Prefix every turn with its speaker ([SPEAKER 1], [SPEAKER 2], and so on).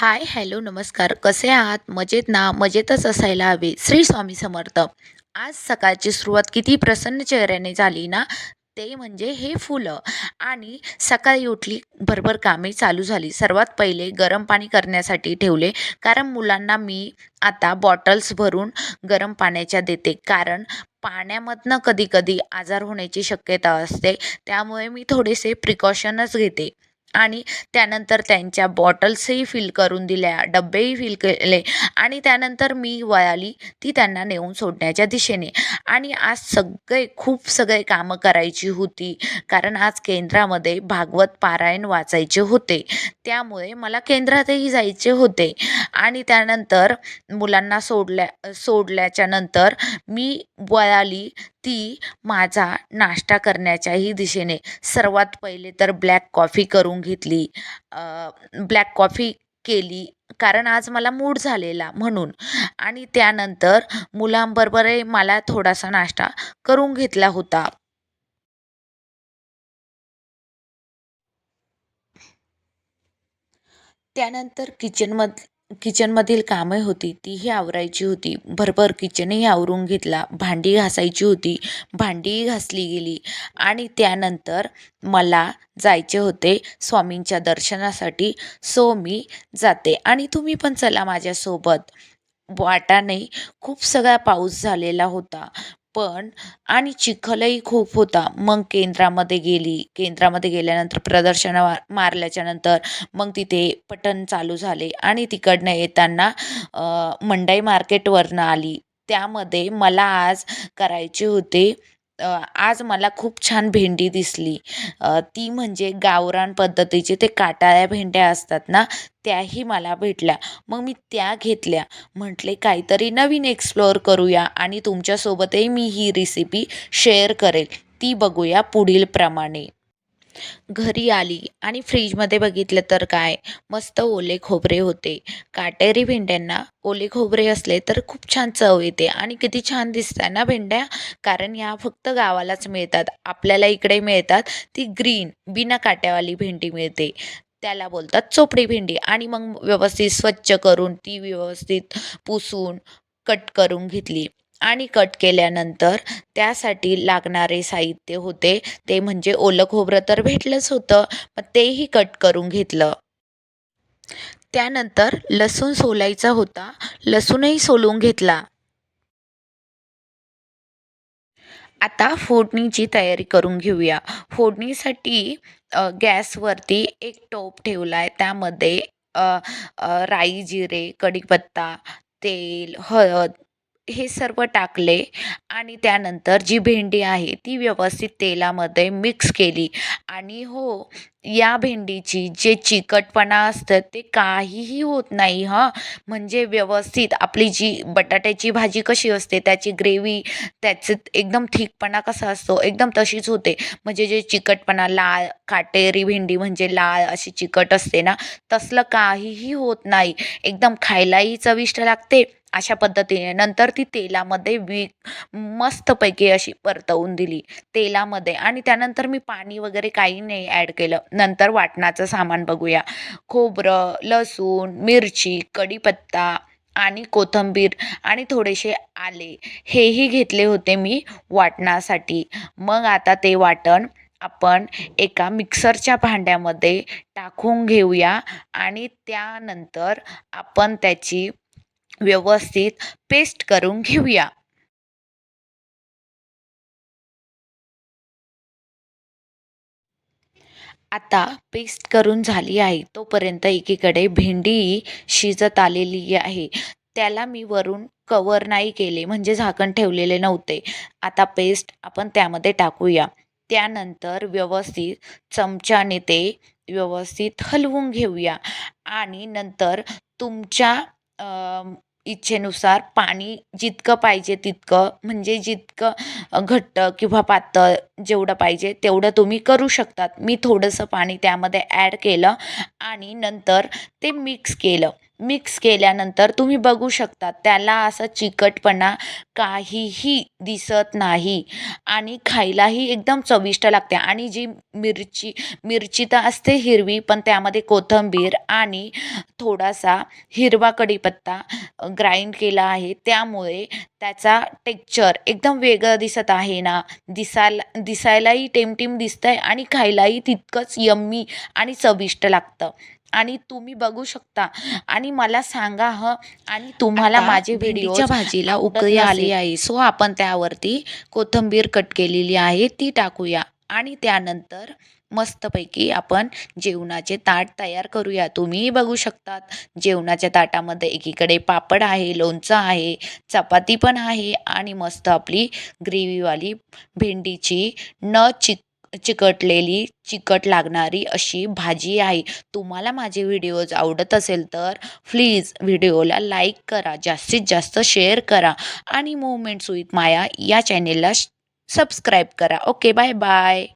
[SPEAKER 1] Hi hello नमस्कार. कसे आहात? मजेत ना? मजेतच असायला हवे. श्री स्वामी समर्थ. आज सकाळची सुरुवात किती प्रसन्न चेहऱ्याने झाली ना? ते म्हणजे हे फुलं. आणि सकाळी उठली भरभर कामे चालू झाली. सर्वात पहिले गरम पाणी करण्यासाठी ठेवले. कारण मुलांना मी आता बॉटल्स भरून गरम पाण्याच्या देते. कारण पाण्यामधनं कधी कधी आजार होण्याची शक्यता असते. त्यामुळे मी थोडेसे प्रिकॉशनच घेते. आणि त्यानंतर त्यांच्या बॉटल्सही फिल करून दिल्या डब्बेही फिल केले आणि त्यानंतर मी वळाली ती त्यांना नेऊन सोडण्याच्या दिशेने. आणि आज सगळे खूप सगळे कामं करायची होती कारण आज केंद्रामध्ये भागवत पारायण वाचायचे होते. त्यामुळे मला केंद्रातही जायचे होते. आणि त्यानंतर मुलांना सोडल्या सोडल्याच्या नंतर मी वळाली ती माझा नाश्ता करण्याच्याही दिशेने. सर्वात पहिले तर ब्लॅक कॉफी करून घेतली. ब्लॅक कॉफी केली. कारण आज मला मूड झालेला म्हणून. आणि त्यानंतर मुलांबरोबरही मला थोडासा नाश्ता करून घेतला होता. त्यानंतर किचनमध किचनमधील कामं होती तीही आवरायची होती. भरभर किचनही आवरून घेतला. भांडी घासायची होती. भांडीही घासली गेली. आणि त्यानंतर मला जायचे होते स्वामींच्या दर्शनासाठी. सो मी जाते. आणि तुम्ही पण चला माझ्यासोबत. वाटाने खूप सगळा पाऊस झालेला होता. पण आणि चिखलही खूप होता. मग केंद्रामध्ये गेली. केंद्रामध्ये गेल्यानंतर प्रदर्शनं मारल्याच्या नंतर मग तिथे पटन चालू झाले आणि तिकडनं येताना मंडई मार्केटवरनं आली. त्यामध्ये मला आज करायचे होते आज मला खूप छान भेंडी दिसली. ती म्हणजे गावरान पद्धतीची ते काटाळ्या भेंड्या असतात ना त्याही मला भेटल्या. मग मी त्या घेतल्या. म्हटले काहीतरी नवीन एक्सप्लोअर करूया आणि तुमच्यासोबतही मी ही रेसिपी शेअर करेल. ती बघूया पुढील प्रमाणे. घरी आली आणि फ्रीजमध्ये बघितलं तर काय? मस्त ओले खोबरे होते. काटेरी भेंड्यांना ओले खोबरे असले तर खूप छान चव येते आणि किती छान दिसतात ना भेंड्या? कारण ह्या फक्त गावालाच मिळतात. आपल्याला इकडे मिळतात ती ग्रीन बिना काट्यावाली भेंडी मिळते. त्याला बोलतात चोपडी भेंडी आणि मग व्यवस्थित स्वच्छ करून ती व्यवस्थित पुसून कट करून घेतली. आणि कट केल्यानंतर त्यासाठी लागणारे साहित्य होते. ते म्हणजे ओलं खोबरं तर भेटलंच होतं मग तेही कट करून घेतलं. त्यानंतर लसूण सोलायचा होता. लसूणही सोलून घेतला. आता फोडणीची तयारी करून घेऊया. फोडणीसाठी गॅसवरती एक टोप ठेवला आहे त्यामध्ये राई जिरे कढीपत्ता तेल हळद हे सर्व टाकले आणि त्यानंतर जी भेंडी आहे ती व्यवस्थित तेलामध्ये मिक्स केली. आणि हो या भेंडीची जे चिकटपणा असतं ते काहीही होत नाही हां. म्हणजे व्यवस्थित आपली जी बटाट्याची भाजी कशी असते त्याची ग्रेव्ही त्याचं एकदम थिकपणा कसा असतो एकदम तशीच होते. म्हणजे जे चिकटपणा लाल काटेरी भेंडी म्हणजे लाल अशी चिकट असते ना तसलं काहीही होत नाही. एकदम खायलाही चविष्ट लागते. अशा पद्धतीने नंतर ती तेलामध्ये वी मस्तपैकी अशी परतवून दिली. तेलामध्ये आणि त्यानंतर मी पाणी वगैरे काही नाही ॲड केलं. नंतर वाटणाचं सामान बघूया. खोबरं लसूण मिरची कढीपत्ता आणि कोथिंबीर आणि थोडेसे आले. हेही घेतले होते मी वाटणासाठी. मग आता ते वाटण आपण एका मिक्सरच्या भांड्यामध्ये टाकून घेऊया आणि त्यानंतर आपण त्याची व्यवस्थित पेस्ट करून घेऊया. आता पेस्ट करून झाली आहे. तोपर्यंत एकीकडे भेंडी शिजत आलेली आहे. त्याला मी वरून कवर नाही केले म्हणजे झाकण ठेवलेले नव्हते. आता पेस्ट आपण त्यामध्ये टाकूया. त्यानंतर व्यवस्थित चमच्याने ते व्यवस्थित हलवून घेऊया. आणि नंतर तुमच्या इच्छेनुसार पाणी जितकं पाहिजे तितकं म्हणजे जितकं घट्ट किंवा पातळ जेवढं पाहिजे तेवढं तुम्ही करू शकतात. मी थोडंसं पाणी त्यामध्ये ॲड केलं आणि नंतर ते मिक्स केलं. मिक्स केल्यानंतर तुम्ही बघू शकता त्याला असं चिकटपणा काहीही दिसत नाही आणि खायलाही एकदम चविष्ट लागते. आणि जी मिरची मिरची तर असते हिरवी पण त्यामध्ये कोथिंबीर आणि थोडासा हिरवा कढीपत्ता ग्राइंड केला आहे. त्यामुळे त्याचा टेक्चर एकदम वेगळं दिसत आहे ना. दिसायला दिसायलाही टेमटेम दिसतं आहे आणि खायलाही तितकंच यम्मी आणि चविष्ट लागतं. आणि तुम्ही बघू शकता. आणि मला सांगा हं आणि तुम्हाला माझे
[SPEAKER 2] भेंडीच्या
[SPEAKER 1] व्हिडिओ
[SPEAKER 2] भाजीला उकळी आली आहे. सो आपण त्यावरती कोथिंबीर कट केलेली आहे. ती टाकूया.
[SPEAKER 1] आणि त्यानंतर मस्तपैकी आपण जेवणाचे ताट तयार करूया. तुम्हीही बघू शकतात जेवणाच्या ताटामध्ये एकीकडे पापड आहे लोणचं आहे चपाती पण आहे आणि मस्त आपली ग्रेव्हीवाली भेंडीची न चिक चिकटलेली चिकट लागणारी अशी भाजी आहे. तुम्हाला माझे व्हिडिओज आवडत असेल तर प्लीज व्हिडिओला लाईक करा जास्तीत जास्त शेअर करा आणि मुवमेंट्स विथ माया या चॅनेलला सबस्क्राईब करा. Okay bye bye